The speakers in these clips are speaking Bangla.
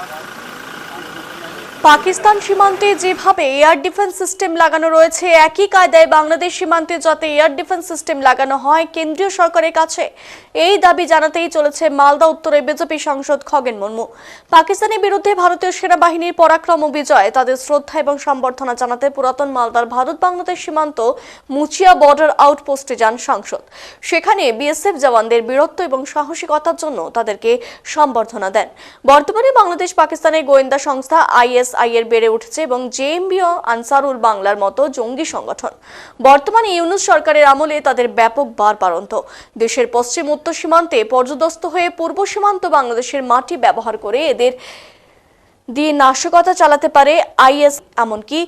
Well done. পাকিস্তান সীমান্তে যেভাবে এয়ার ডিফেন্স সিস্টেম লাগানো রয়েছে, একই কায়দায় বাংলাদেশ সীমান্তে যাতে এয়ার ডিফেন্স সিস্টেম লাগানো হয়, কেন্দ্রীয় সরকারের কাছে এই দাবি জানাতেই চলেছে মালদা, উত্তরে বিজেপি সাংসদ খগেন মুর্মু। পাকিস্তানের বিরুদ্ধে ভারতীয় সেনাবাহিনীর পরাক্রম বিজয়, তাদের শ্রদ্ধা এবং সম্বর্ধনা জানাতে পুরাতন মালদার ভারত বাংলাদেশ সীমান্ত মুচিয়া বর্ডার আউটপোস্টে যান সাংসদ। সেখানে বিএসএফ জওয়ানদের বীরত্ব এবং সাহসিকতার জন্য তাদেরকে সম্বর্ধনা দেন। বর্তমানে বাংলাদেশ পাকিস্তানের গোয়েন্দা সংস্থা আইএসআই এর বেড়ে উঠেছে এবং জেএমবিও আনসারুল বাংলার মতো জঙ্গি সংগঠন। বর্তমানে ইউনুস সরকারের আমলে তাদের ব্যাপক বারবারন্ত। দেশের পশ্চিম উত্তর সীমান্তে পর্যদস্ত হয়ে পূর্ব সীমান্ত বাংলাদেশের মাটি ব্যবহার করে এদের দিয়ে নাশকতা চালাতে পারে আইএস, এমনকি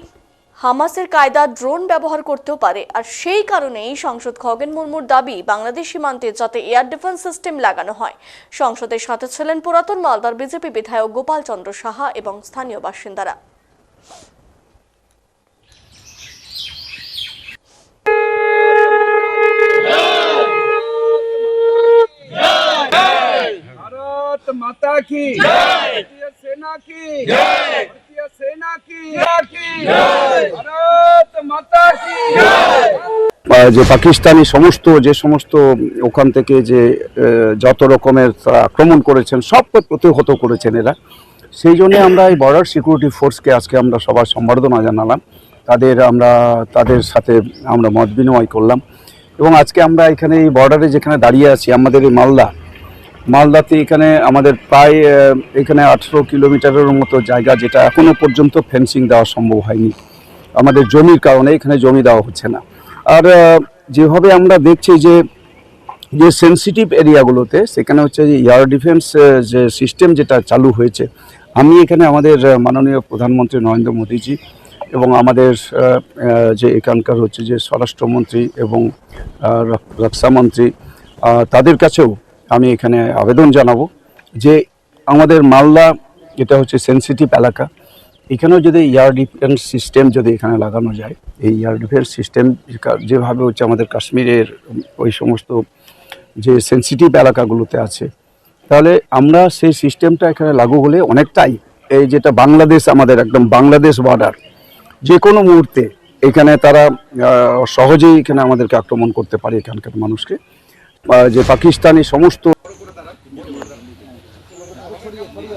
হামাসের কায়দা ড্রোন ব্যবহার করতেও পারে। আর সেই কারণেই সংসদ খগেন মুর্মুর দাবি, বাংলাদেশ সীমান্তে যাতে এয়ার ডিফেন্স সিস্টেম লাগানো হয়। সংসদের সাথে ছিলেন পুরাতন মালদার বিজেপি বিধায়ক গোপাল চন্দ্র সাহা এবং স্থানীয় বাসিন্দারা। মাতা কি? সেনা কি? যে পাকিস্তানি সমস্ত, যে সমস্ত ওখান থেকে যে যত রকমের আক্রমণ করেছেন সব প্রতিহত করেছেন এরা। সেই জন্য আমরা এই বর্ডার সিকিউরিটি ফোর্সকে আজকে আমরা সবার সম্বর্ধনা জানালাম। তাদের আমরা, তাদের সাথে আমরা মত বিনিময় করলাম। এবং আজকে আমরা এখানে এই বর্ডারে যেখানে দাঁড়িয়ে আছি, আমাদের এই মালদা, মালদাতে এখানে আমাদের প্রায় এখানে আঠেরো কিলোমিটারের মতো জায়গা যেটা এখনও পর্যন্ত ফেন্সিং দেওয়া সম্ভব হয়নি। আমাদের জমির কারণে এখানে জমি দেওয়া হচ্ছে না। আর যেভাবে আমরা দেখছি যে যে সেনসিটিভ এরিয়াগুলোতে সেখানে হচ্ছে যে এয়ার ডিফেন্স যে সিস্টেম যেটা চালু হয়েছে, আমি এখানে আমাদের মাননীয় প্রধানমন্ত্রী নরেন্দ্র মোদীজি এবং আমাদের যে এখানকার হচ্ছে যে স্বরাষ্ট্রমন্ত্রী এবং রক্ষামন্ত্রী তাদের কাছেও আমি এখানে আবেদন জানাব যে আমাদের মালদা এটা হচ্ছে সেনসিটিভ এলাকা এখানেও যদি এয়ার ডিফেন্স সিস্টেম যদি এখানে লাগানো যায়, এই এয়ার ডিফেন্স সিস্টেম যেভাবে হচ্ছে আমাদের কাশ্মীরের ওই সমস্ত যে সেন্সিটিভ এলাকাগুলোতে আছে, তাহলে আমরা সেই সিস্টেমটা এখানে লাগু হলে অনেকটাই এই যেটা বাংলাদেশ, আমাদের একদম বাংলাদেশ বর্ডার যে কোনো মুহূর্তে এখানে তারা সহজেই এখানে আমাদেরকে আক্রমণ করতে পারে এখানকার মানুষকে। যে পাকিস্তানি সমস্ত